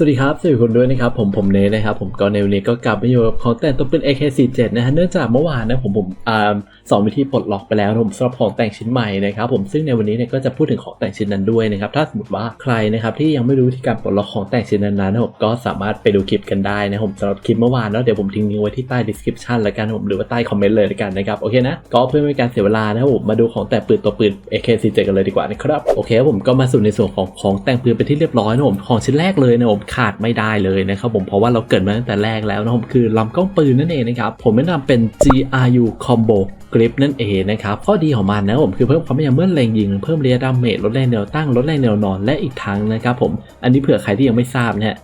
สวัสดีครับสวัสดีคนด้วยนะครับผมผมเนทนะครับผมก็ในวันนี้ก็กลับมาอยู่กับของแต่งตัวเป็น AK47 นะฮะเนื่องจากเมื่อวานนะผมผมอ่าสอนวิธีปลดล็อกไปแล้วนะผมสำหรับของแต่งชิ้นใหม่นะครับผมซึ่งในวันนี้เนี่ยก็จะพูดถึงของแต่งชิ้นนั้นด้วยนะครับถ้าสมมติว่าใครนะครับที่ยังไม่รู้วิธีการปลดล็อกของแต่งชิ้นนั้นนะผมก็สามารถไปดูคลิปกันได้นะผมสำหรับคลิปเมื่อวานแล้วเดี๋ยวผมทิ้งลิงก์ไว้ที่ใต้ description ล้วกันนะผมหรือว่าใต้คอมเมนต์เลยล้วกันนะครับโอเคนะก็เพื่อไม่ให้การเสียเวลานะผมมาดูของแต่งปืนตัวปืน AK47 กันเลยดีกว่านะครับโอเคผมก็มาสู่ในส่วนของของแต่งปืนเป็นที่เรียบร้อยนะผมของชิ้นแรกเลยนะผมขาดไม่ได้เลยนะครับผมเพราะว่าเราเกิดมาตั้งแต่แรกแล้วนะผมคือลำกล้องปืนนั่นเองนะครับผมแนะนำเป็น GRU Combo Grip นั่นเองนะครับข้อดีของมันนะผมคือเพิ่มความแม่นยำเมื่อเล็งยิง เพิ่มระยะดาเมจลดแรงแนวตั้งลดแรงแนวนอนและอีกทั้งนะครับผมอันนี้เผื่อใครที่ยังไม่ทราบนะฮะ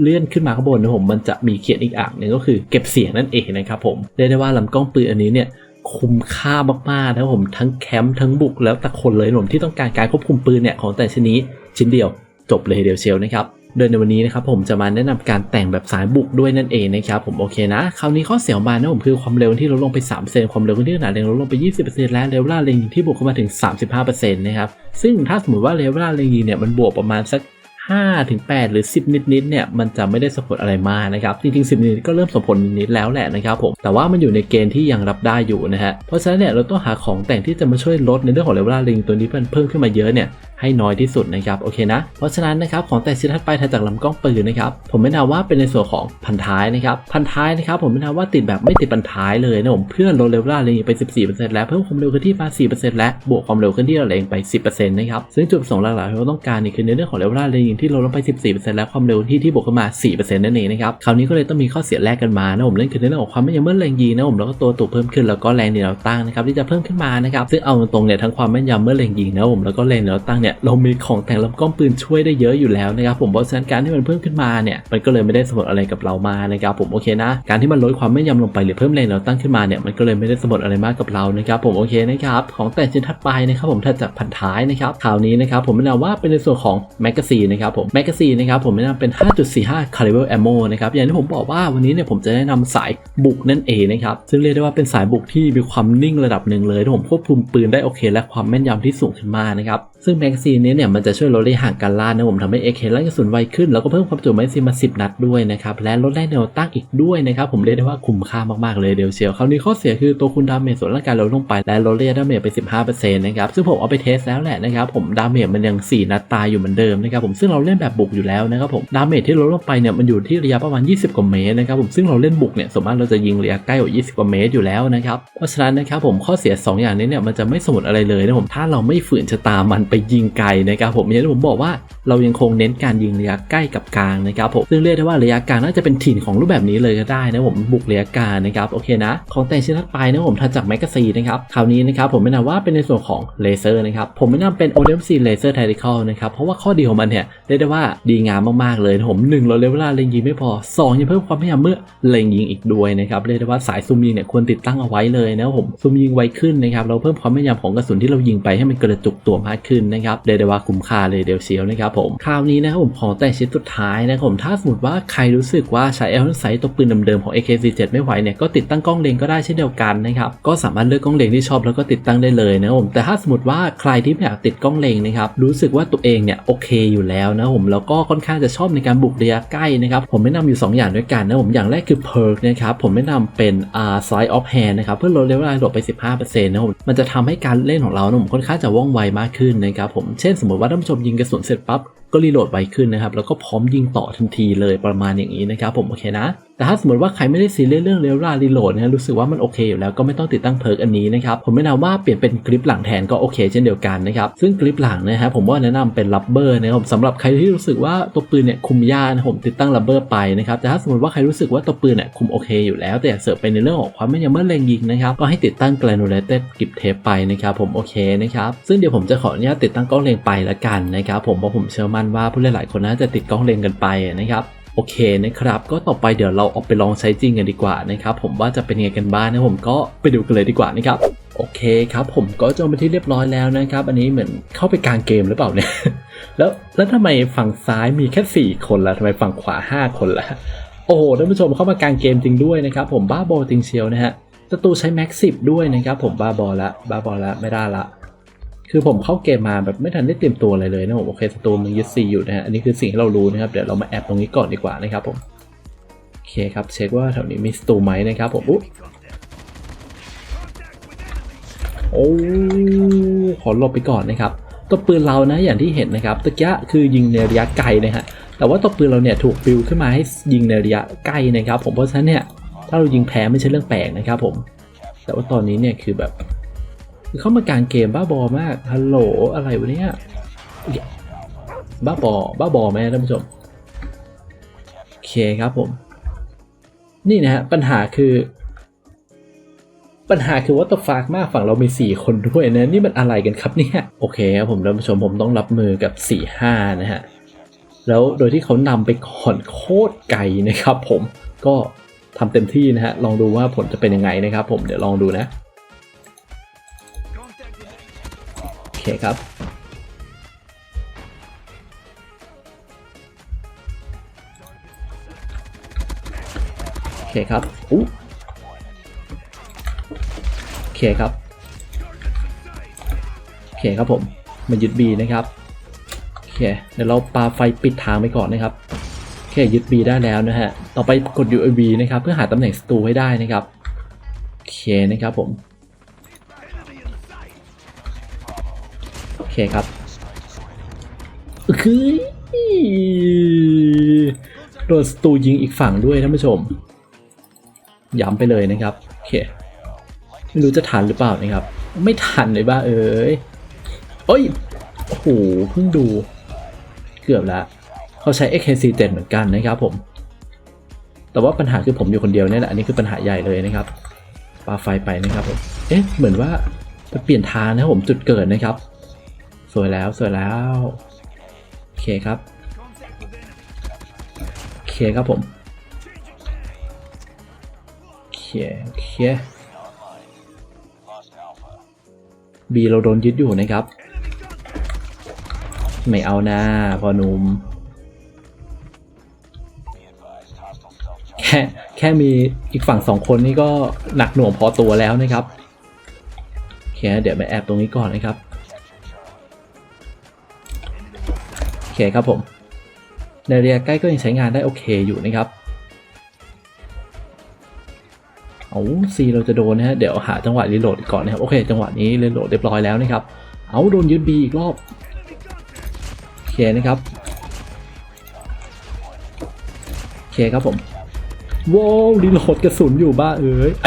เลื่อนขึ้นมาข้างบนนะผมมันจะมีเขียนอีกอ่างหนึ่งก็คือเก็บเสียงนั่นเองนะครับผมเรียกได้ว่าลำกล้องปืนอันนี้เนี่ยคุ้มค่ามากๆนะครับผมทั้งแคมป์ทั้งบุกแล้วแต่คนเลยนะผมที่ต้องการการควบคุมปืนเนี่ยของแต่ชนิดชิ้นเดียวจบเลยเดียวเชียวนะครับ โดยในวันนี้นะครับผมจะมาแนะนำการแต่งแบบสายบุกด้วยนั่นเองนะครับผมโอเคนะคราวนี้ข้อเสียของมันนะผมคือความเร็วที่ลดลงไป3%ความเร็วที่ขนาดเร็งลดลงไป 20%และเร็วล่าเร็งที่บวกเข้ามาถึง 35%นะครับซึ่งถ้าสมมติว่าเร็วล่าเร็งยิงเนี่ยมันบวกประมาณสัก 5ถึง8หรือ 10 นิดๆเนี่ยมันจะไม่ได้ส่งผลอะไรมากนะครับจริงๆ 10 นิดก็เริ่มส่งผลนิดๆแล้วแหละนะครับผมแต่ว่ามันอยู่ในเกณฑ์ที่ยังรับได้อยู่นะฮะเพราะฉะนั้นเนี่ยเราต้องหาของแต่งที่จะมาช่วยลดในเรื่องของเร็วล่าเร็งตัวนี้มันเพิ่มขึ้นมาเยอะเนี่ยให้น้อยที่สุดนะครับโอเคนะเพราะฉะนั้นนะครับของแต่งชิ้นถัดไปถัดจากลำกล้องปืนนะครับผมแนะนำว่าเป็นในส่วนของพันท้ายนะครับพันท้ายนะครับผมแนะนำว่าติดแบบไม่ติดพันท้ายเลยนะผมเพื่อลดเร็วล่าเร็งไป 14%แล้วเพิ่มความเร็วเคลื่อนที่มา4%และบวกความเร็วเคลื่อนที่เราเร็งไป 10%นะครับซึ่งจุดประสงค์หลักๆที่เราต้องการนี่คือในเรื่องของเร็วล่าเร็งที่ลดลงไป 14%และความเร็วที่ที่บวกขึ้นมา 4%นั่นเองนะครับคราวนี้ก็เลยต้องมีข้อเสียแรกกันมานะผมนั่นคือเรื่องของความไม่ยำเมื่อแรงยิงนะผมแล้วก็ตัวตุกเพิ่มขึ้นแล้วก็แรงในแนวตั้งนะครับที่จะเพิ่มขึ้นมานะครับซึ่งเอาตรงๆเนี่ยทั้งความแม่นยำเมื่อแรงยิงนะผมแล้วก็แรงในแนวตั้งเนี่ยเรามีของแต่งลำกล้องปืนช่วยได้เยอะอยู่แล้วนะครับผมเพราะฉะนั้นการที่มันเพิ่มขึ้นมาเนี่ยมันก็เลยไม่ได้สมบอะไรกับเรามานะครับผมโอเคนะการที่มันลดความไม่นยำลงไปหรือเพิ่มแรงเราตั้งขึ้นมาเนี่ยมันก็เลยไม่ได้สมบอะไรมากกับเรานะครับผมโอเคนะครับของแต่งชิ้นถัดไปนะครับผมถัดจากพันท้ายนะครับข่าวนี้นะครับผมแนะนำว่าเป็นในส่วนของแมกกาซีนนะครับผมแมกกาซีนนะครับผมแนะนำเป็น 5.45 caliber ammo นะครับอย่างที่ผมบอกว่าวันนี้เนี่ยผมจะแนะนำสายบุกนั่นเองนะครับซึ่งเรียกได้ว่าเป็นสายบุกที่มีความนิ่งระดับหนึ่งเลยที่ผมควบคุมปืนได้โอเค และความแม่นยำที่สูงขึ้นมากนะครับซึ่งแมกกซีนนี้เนี่ยมันจะช่วยลดระยะห่างการล่านะผมทำให้เอเคลั่นกระสุนไวขึ้น แล้วก็เพิ่มความจุแมกกซีนมา 10 นัดด้วยนะครับ และลดแรงแนวตั้งอีกด้วยนะครับ ผมเรียกได้ว่าคุ้มค่ามากๆเลยเดียวเชียวคราวนี้ข้อเสียคือตัวคุณดาเมจส่วนร่างกายลดลงไป และลดระยะดาเมจไป 15%นะครับ ซึ่งผมเอาไปเทสแล้วแหละนะครับผมดาเมจมันยัง 4 นัดตายอยู่เหมือนเดิมนะครับผมซึ่งเราเล่นแบบบุกอยู่แล้วนะครับผมดาเมจที่ลดลงไปเนี่ยมันอยู่ที่ระยะประมาณ 20 กว่าเมตรนะครับผมซึ่งเราเล่นบุกเนี่ยสมมติเราจะยิงระยะใกล้กว่า20 กว่าเมตรอยู่แล้วนะครับเพราะฉะนั้นนะครับผมข้อเสีย 2 อย่างนี้เนี่ยมันจะไม่สมอะไรเลยนะผมถ้าเราไม่ฝืนชะตามันไปยิงไกลนะครับผมอย่างที่ผมบอกว่าเรายังคงเน้นการยิงระยะใกล้กับกลางนะครับผมซึ่งเรียกได้ว่าระยะกลางน่าจะเป็นถิ่นของรูปแบบนี้เลยก็ได้นะผมบุกระยะกลางนะครับโอเคนะของแต่ชิ้นถัดไปนะผมถัดจากแมกกาซีนนะครับคราวนี้นะครับผมแนะนำว่าเป็นในส่วนของเลเซอร์นะครับผมแนะนำเป็น o d m c Laser Tactical นะครับเพราะว่าข้อดีของมันเนี่ยเรียกได้ว่าดีงามมากๆเลยผมหนึ่งเราเลเวลาเล็งยิงไม่พอสองยังเพิ่มความพยายามเมื่อเล็งยิงอีกด้วยนะครับเรียกได้ว่าสายซูมยิงเนี่ยควรติดตั้งเอาไว้เลยนะผมซูมยิงไวขึ้นนะครับเราเพิ่มความพยายามของกระสุนที่เรายิงไปให้มันกระจุกตัวมากขึ้นนะครับเรียกได้ว่าคุ้มค่าเลยเดียวเชียวนะครับผมคราวนี้นะครับผมขอแต่ชิ้นสุดท้ายนะครับผมถ้าสมมติว่าใครรู้สึกว่าใช้เอลไซต์ตัวปืนเดิมๆของ AK47 ไม่ไหวเนี่ยก็ติดตั้งกล้องเลนก็ได้เช่นเดียวกันนะครับก็สามารถเลือกกล้องเลนที่ชอบแล้วก็ติดตั้งได้เลยนะครับผมแต่ถ้าสมมติว่าใครที่ไม่อยากติดกล้องเลนนะครับรู้สึกว่าตัวเองเนี่ยโอเคอยู่แล้วนะผมแล้วก็ค่อนข้างจะชอบในการบุกระยะใกล้นะครับผมแนะนำอยู่ 2 อย่างด้วยกันนะผมอย่างแรกคือ perk นะครับผมแนะนำเป็น r side of hand นะครับเพื่อลดเลเวลหลบไป 15%นะผมมันจะทำให้การเล่นของเรานะผมค่อนข้างจะว่องไวมากขึ้นนะครับผมเช่นสมมติว่าท่านผู้ชมยิงกระสุนเสร็จปั๊บก็รีโหลดไวขึ้นนะครับแล้วก็พร้อมยิงต่อทันทีเลยประมาณอย่างนี้นะครับผมโอเคนะ แต่ถ้าสมมติว่าใครไม่ได้ซีเรียสเรื่องเรลล่ารีโหลดนะรู้สึกว่ามันโอเคอยู่แล้วก็ไม่ต้องติดตั้งเพิร์กอันนี้นะครับผมแนะนำว่าเปลี่ยนเป็นกริปหลังแทนก็โอเคเช่นเดียวกันนะครับซึ่งกริปหลังนะครับผมว่าแนะนำเป็นรับเบอร์นะครับสำหรับใครที่รู้สึกว่าตัวปืนเนี่ยคุมยากนะผมติดตั้งรับเบอร์ไปนะครับแต่ถ้าสมมติว่าใครรู้สึกว่าตัวปืนเนี่ยคุมโอเคอยู่แล้ว แต่อยากเสริมไปในเรื่องของความแม่นยำเมื่อเล็งยิงนะครับก็ให้ติดตั้ง granulated กิบเทปไปนะครับผมโอเคนะครับซึ่งเดี๋ยวผมจะขออนุญาตติดตั้งกล้องเลงไปละกันนะครับผมเพราะผมเชื่อมั่นว่าผู้เล่นหลายคนน่าจะติดกล้องเลงกันไปนะครับ โอเคนะครับ ก็ต่อไปเดี๋ยวเราออกไปลองใช้จริงกันดีกว่านะครับ ผมว่าจะเป็นยังไงกันบ้างนะผมก็ไปดูกันเลยดีกว่านะครับโอเคครับผมก็จบไปที่เรียบร้อยแล้วนะครับ อันนี้เหมือนเข้าไปกลางเกมหรือเปล่าเนี่ย แล้วแล้วทำไมฝั่งซ้ายมีแค่ 4 คนละทำไมฝั่งขวา 5 คนละโอ้โหท่านผู้ชมเข้ามากลางเกมจริงด้วยนะครับ ผมบ้าบอจริงเชียวนะฮะศัตรูใช้แม็กซิบด้วยนะครับ ผมบ้าบอละบ้าบอละไม่ได้ละ คือผมเข้าเกมมาแบบไม่ทันได้เตรียมตัวอะไรเลยนะผมโอเคสตูมันยึดซีอยู่นะฮะอันนี้คือสิ่งที่เรารู้นะครับเดี๋ยวเรามาแอบตรงนี้ก่อนดีกว่านะครับผมโอเคครับเช็คว่าแถวนี้มีสตูไหมนะครับผมอุ๊ยโอ้ขอหลบไปก่อนนะครับตัวปืนเรานะอย่างที่เห็นนะครับตะกี้คือยิงในระยะไกลนะฮะแต่ว่าตัวปืนเราเนี่ยถูกบิวขึ้นมาให้ยิงในระยะใกล้นะครับ ผมเพราะฉะนั้นเนี่ยถ้าเรายิงแพ้ไม่ใช่เรื่องแปลกนะครับผมแต่ว่าตอนนี้เนี่ยคือแบบ เข้ามากลางเกมบ้าบอมากฮัลโหลอะไรวะเนี่ยบ้าบอบ้าบอไหมท่านผู้ชมโอเคครับผม นี่นะฮะปัญหาคือ ปัญหาคือว่าตฟากมากฝั่งเรามี 4 คนด้วยนะ นี่มันอะไรกันครับเนี่ยโอเคครับผมท่านผู้ชมผมต้องรับมือกับ 4-5 นะฮะแล้วโดยที่เขานำไปก่อนโคตรไกลนะครับผมก็ทำเต็มที่นะฮะลองดูว่าผลจะเป็นยังไงนะครับผมเดี๋ยวลองดูนะ เคครับ โอเคครับอู้โอเคครับ โอเคครับผมมายึด B นะครับ โอเค เดี๋ยวเราปาไฟปิดทางไปก่อนนะครับ โอเค ยึด B ได้แล้วนะฮะ ต่อไปกด UAV นะครับ เพื่อหาตำแหน่งศัตรูให้ได้นะครับ โอเคนะครับผม คครับคือโดนสตูยิงอีกฝั่งด้วยท่านผู้ชม ย้ำไปเลยนะครับ โอเค ไม่รู้จะทันหรือเปล่านะครับ ไม่ทันเลยบ้าเอ้ยเอ้ยโอ้โหเพิ่งดู เกือบล้วเขาใช้ AK47 เหมือนกันนะครับผม แต่ว่าปัญหาคือผมอยู่คนเดียวเนี่ยแหละ อันนี้คือปัญหาใหญ่เลยนะครับปาไฟไปนะครับผม เอ๊ะ เหมือนว่าจะเปลี่ยนทางนะครับผมจุดเกิดนะครับ สวยแล้วสวยแล้ว โอเคครับ โอเคครับผม โอเค โอเคบีเราโดนยึดอยู่นะครับ ไม่เอาหนะพอนุ่มแค่แค่มีอีกฝั่งสองคนนี่ก็หนักหน่วงพอตัวแล้วนะครับโอเคเดี๋ยวไปแอบตรงนี้ก่อนนะครับ คครับผม ในระยะใกล้ก็ยังใช้งานได้โอเคอยู่นะครับเอาซีเราจะโดนนะฮะ เดี๋ยวหาจังหวะรีโหลดก่อนนะครับ โอเค จังหวะนี้รีโหลดเรียบร้อยแล้วนะครับ เอาโดนยึดบีอีกรอบโอเคนะครับโอเคครับผมว้าวรีโหลดกระสุนอยู่บ้าเอ้ยไอ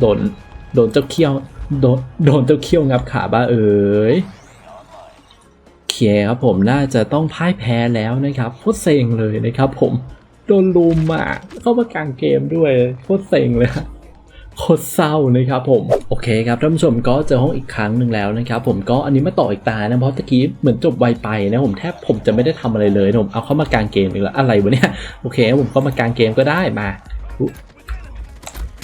โดน โดนเจ้าเขี้ยว โดน โดนเจ้าเขี้ยวงับขาบ้าเอ้ย คครับผมน่าจะต้องพ่ายแพ้แล้วนะครับโคตรเซ็งเลยนะครับผมโดนลุมอะเข้ามากลางเกมด้วยโคตรเซ็งเลยโคตรเศร้านะครับผมโอเคครับท่านผู้ชมก็เจอห้องอีกครั้งหนึ่งแล้วนะครับผมก็อันนี้มาต่ออีกตานะเพราะตะกี้เหมือนจบไวไปนะผมแทบผมจะไม่ได้ทำอะไรเลยผมเอาเข้ามากลางเกมอีกแล้วอะไรวะเนี่ยโอเคผมเข้ามากลางเกมก็ได้มา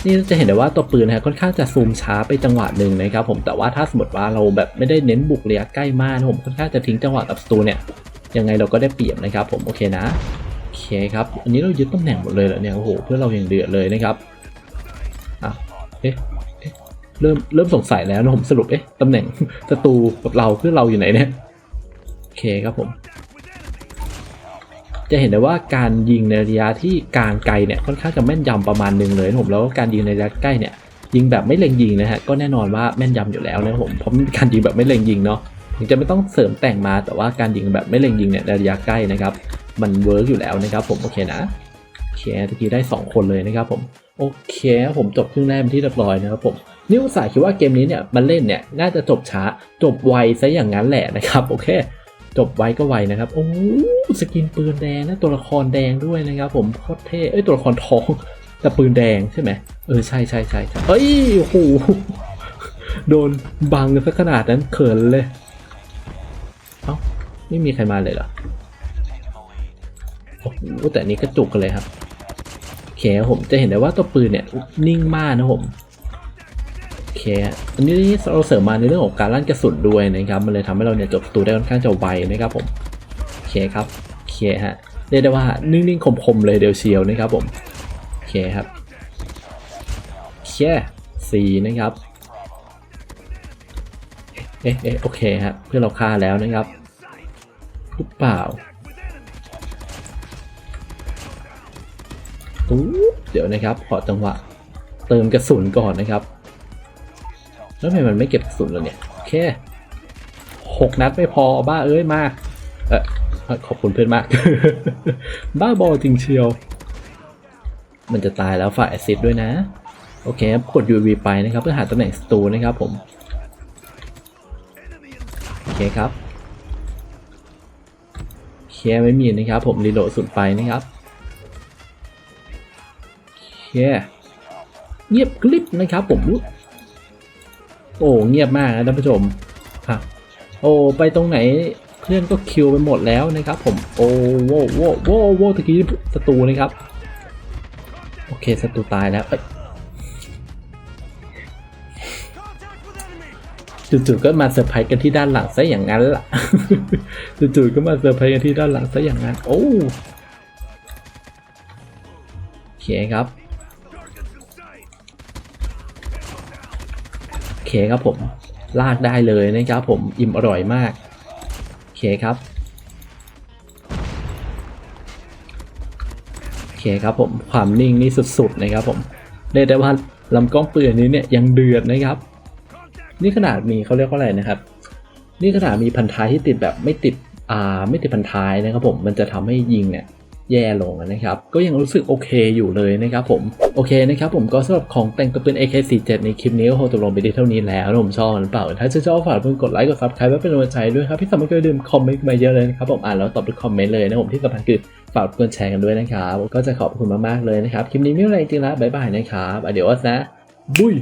นี่จะเห็นได้ว่าตัวปืนนะค่อนข้างจะซูมช้าไปจังหวะหนึ่งนะครับผมแต่ว่าถ้าสมมติว่าเราแบบไม่ได้เน้นบุกระยะใกล้มากนะผมค่อนข้างจะทิ้งจังหวะกับสตูเนี่ยยังไงเราก็ได้เปรียบนะครับผมโอเคนะโอเคครับอันนี้เรายึดตำแหน่งหมดเลยเหรอเนี่ยโอ้โหเพื่อเราอย่างเดือดเลยนะครับอะเอ๊ะเอ๊ะเริ่มเริ่มสงสัยแล้วนะผมสรุปเอ๊ะตำแหน่งศัตรูกับเราเพื่อเราอยู่ไหนเนี่ยโอเคครับผม จะเห็นได้ว่าการยิงในระยะที่กลางไกลเนี่ยค่อนข้างจะแม่นยำประมาณหนึ่งเลยนะผมแล้วก็การยิงในระยะใกล้เนี่ยยิงแบบไม่เล็งยิงนะฮะก็แน่นอนว่าแม่นยำอยู่แล้วนะผมเพราะมันเป็นการยิงแบบไม่เล็งยิงเนาะถึงจะไม่ต้องเสริมแต่งมาแต่ว่าการยิงแบบไม่เล็งยิงเนี่ยในระยะใกล้นะครับมันเวิร์กอยู่แล้วนะครับผมโอเคนะโอเคตะกี้ได้ 2 คนเลยนะครับผมโอเคผมจบครึ่งแรกเป็นที่เรียบร้อยนะครับผมนี่อุตส่าห์คิดว่าเกมนี้เนี่ยมันเล่นเนี่ยน่าจะจบช้าจบไวซะอย่างนั้นแหละนะครับโอเค จบไวก็ไวนะครับ โอ้สกินปืนแดงนะตัวละครแดงด้วยนะครับ ผมโคตรเท่เอ้ยตัวละครทองแต่ปืนแดงใช่ไหมเออใช่ใช่ใช่ใช่เอ้ยโอ้โหโดนบังซะขนาดนั้นเขินเลยเอ้าไม่มีใครมาเลยเหรอโอ้โหแต่นี้กระจุกกันเลยครับโอเคผมจะเห็นได้ว่าตัวปืนเนี่ยนิ่งมากนะผม เคอันนี้เราเสริมมาในเรื่องของการลั่นกระสุนด้วยนะครับ มันเลยทำให้เราเนี่ยจบประตูได้ค่อนข้างจะไวนะครับผมโอเคครับโอเคฮะเรียกได้ว่านิ่งๆคมๆเลยเดียวเชียวนะครับผมโอเคครับโอเคสี่นะครับเอ๊ะเอ๊ะโอเคฮะเพื่อเราฆ่าแล้วนะครับหรือเปล่าเดี๋ยวนะครับขอจังหวะเติมกระสุนก่อนนะครับ แล้วทำไมมันไม่เก็บกระสุนแล้วเนี่ยโอเคหกนัดไม่พอบ้าเอ้ยมาเออขอบคุณเพื่อนมาก บ้าบอจริงเชียว มันจะตายแล้วฝ่ายแอซิดด้วยนะ โอเคครับกด UV ไปนะครับ เพื่อหาตำแหน่งศัตรูนะครับผมโอเคครับเคไม่มีนะครับ ผมรีโหลดสุดไปนะครับเคเงียบกริบนะครับผม โอ้เงียบมากนะท่านผู้ชมครับโอ้ไปตรงไหนเพื่อนก็คิวไปหมดแล้วนะครับ ผมโอ้โว้โว้โว้โว้ตะกี้ศัตรูนะครับโอเคศัตรูตายแล้วเอ้ยจู่ๆก็มาเซอร์ไพรส์กันที่ด้านหลังซะอย่างนั้นล่ะจู่ๆก็มาเซอร์ไพรส์กันที่ด้านหลังซะอย่างนั้น โอ้โอเคครับ คครับผม ลากได้เลยนะครับผมอิ่มอร่อยมาก โอเคครับ โอเคครับผมความนิ่งนี่สุดๆนะครับผมเรียกได้ว่าลำกล้องปืนนี้เนี่ยยังเดือดนะครับ นี่ขนาดมีเขาเรียกว่าอะไรนะครับ นี่ขนาดมีพันท้ายที่ติดแบบไม่ติดอ่าไม่ติดพันท้ายนะครับผมมันจะทำให้ยิงเนี่ย แย่ลงนะครับ ก็ยังรู้สึกโอเคอยู่เลยนะครับผมโอเคนะครับผมก็สำหรับของแต่งตัวปืน AK47 ในคลิปนี้ก็คงจบลงไปได้เท่านี้แล้วผมชอบหรือเปล่า ถ้าชอบฝากเพื่อนกดไลค์กดซับสไครป์ไว้เป็นกำลังใจด้วยครับที่สำคัญก็อย่าลืมคอมเมนต์มาเยอะเลยนะครับผมอ่านแล้วตอบทุกคอมเมนต์เลยนะผมที่สำคัญคือฝากเพื่อนแชร์กันด้วยนะครับก็จะขอบคุณมากๆเลยนะครับคลิปนี้ไม่มีอะไรจริงๆล้วบ๊ายบายนะครับ Adios นะบุย